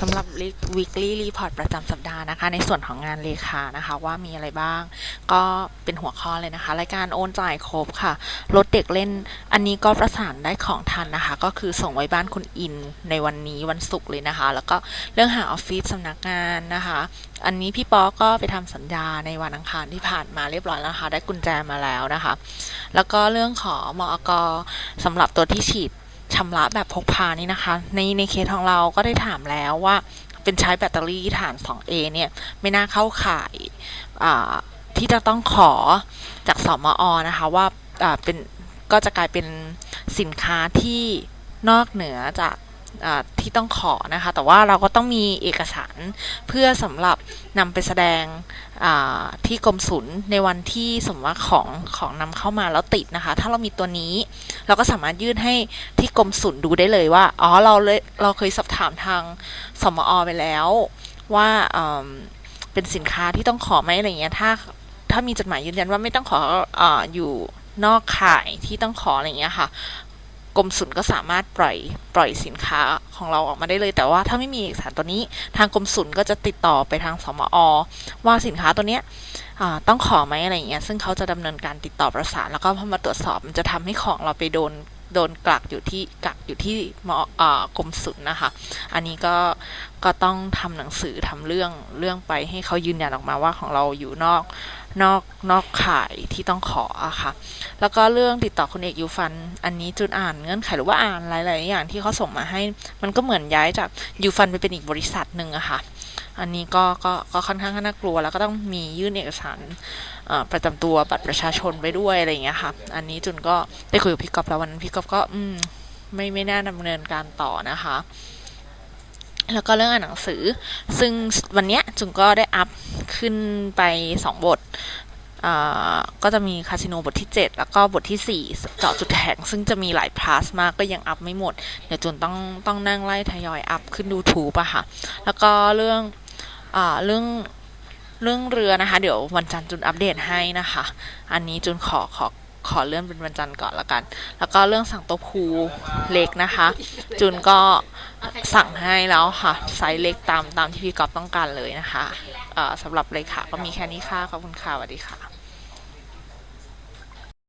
สำหรับ weekly report ประจำสัปดาห์นะคะ ในส่วนของงานเลขานะคะ ว่ามีอะไรบ้าง ก็เป็นหัวข้อเลยนะคะ รายการโอนจ่ายครบค่ะ รถเด็กเล่น อันนี้ก็ประสานได้ของทันนะคะ ก็คือส่งไว้บ้านคุณอินในวันนี้วันศุกร์เลยนะคะ แล้วก็เรื่องหาออฟฟิศสำนักงานนะคะ อันนี้พี่ป๊อก็ไปทำสัญญาในวันอังคารที่ผ่านมาเรียบร้อยแล้วนะคะ ได้กุญแจมาแล้วนะคะ แล้วก็เรื่องของมอกสำหรับตัวที่ฉีด ชำระแบบพกพานี่นะคะ ในในเคสของเราก็ได้ถามแล้วว่าเป็นใช้แบตเตอรี่ฐาน 2A เนี่ย ไม่น่าเข้าข่ายที่จะต้องขอจากสมอนะคะว่าเป็นก็จะกลายเป็นสินค้าที่นอกเหนือจาก ที่ต้องขอนะคะ แต่ว่าเราก็ต้องมีเอกสารเพื่อสำหรับนำไปแสดงที่กรมศุลในวันที่สมมติว่าของของนำเข้ามาแล้วติดนะคะ ถ้าเรามีตัวนี้ เราก็สามารถยื่นให้ที่กรมศุลดูได้เลยว่า อ๋อ เราเลยเราเคยสอบถามทางสมอไปแล้ว ว่าเป็นสินค้าที่ต้องขอไหมอะไรเงี้ย ถ้าถ้ามีจดหมายยืนยันว่าไม่ต้องขออออยู่นอกข่ายที่ต้องขออะไรเงี้ยค่ะ กรมศุลก็สามารถปล่อยปล่อยสินค้าของเราออกมาได้เลย แต่ว่าถ้าไม่มีเอกสารตัวนี้ ทางกรมศุลก็จะติดต่อไปทางสมอ ว่าสินค้าตัวเนี้ยต้องขอไหมอะไรเงี้ยซึ่งเขาจะดำเนินการติดต่อประสานแล้วก็พอมาตรวจสอบมันจะทำให้ของเราไปโดน โดนกักอยู่ที่กักอยู่ที่มอกรมศุลนะคะ อันนี้ก็ก็ต้องทำหนังสือทำเรื่องเรื่องไปให้เขายืนยันออกมาว่าของเราอยู่นอกนอกนอกข่ายที่ต้องขออะค่ะ แล้วก็เรื่องติดต่อคุณเอกยูฟัน อันนี้จุนอ่านเงื่อนไขหรือว่าอ่านหลาย ๆ อย่างที่เขาส่งมาให้ มันก็เหมือนย้ายจากยูฟันไปเป็นอีกบริษัทหนึ่งอะค่ะ อันนี้ก็ก็ก็ค่อนข้างน่ากลัว แล้วก็ต้องมียื่นเอกสารประจำตัวบัตรประชาชนไปด้วยอะไรอย่างเงี้ยค่ะ อันนี้จุนก็ได้คุยกับพี่กอฟแล้ววันนั้นพี่กอฟก็อืมไม่ไม่น่าดำเนินการต่อนะคะ แล้วก็เรื่องอ่านหนังสือ ซึ่งวันเนี้ยจุนก็ได้อัพขึ้นไปสองบทก็จะมีคาสิโนบทที่ 7 แล้วก็บทที่ 4 เจาะจุดแข็งซึ่งจะมีหลายพาสมากก็ยังอัพไม่หมด เดี๋ยวจุนต้องต้องนั่งไล่ทยอยอัพขึ้นดูทูปอะค่ะ แล้วก็เรื่อง เรื่องเรื่องเรือนะคะ เดี๋ยววันจันทร์จุนอัปเดตให้นะคะ อันนี้จุนขอขอขอเลื่อนเป็นวันจันทร์ก่อนละกัน แล้วก็เรื่องสั่งโต๊ะพูเล็กนะคะ จุนก็สั่งให้แล้วค่ะ ไซส์เล็กตามตามที่พี่กอฟต้องการเลยนะคะสำหรับเลยค่ะ ก็มีแค่นี้ค่ะ ขอบคุณค่ะสวัสดีค่ะ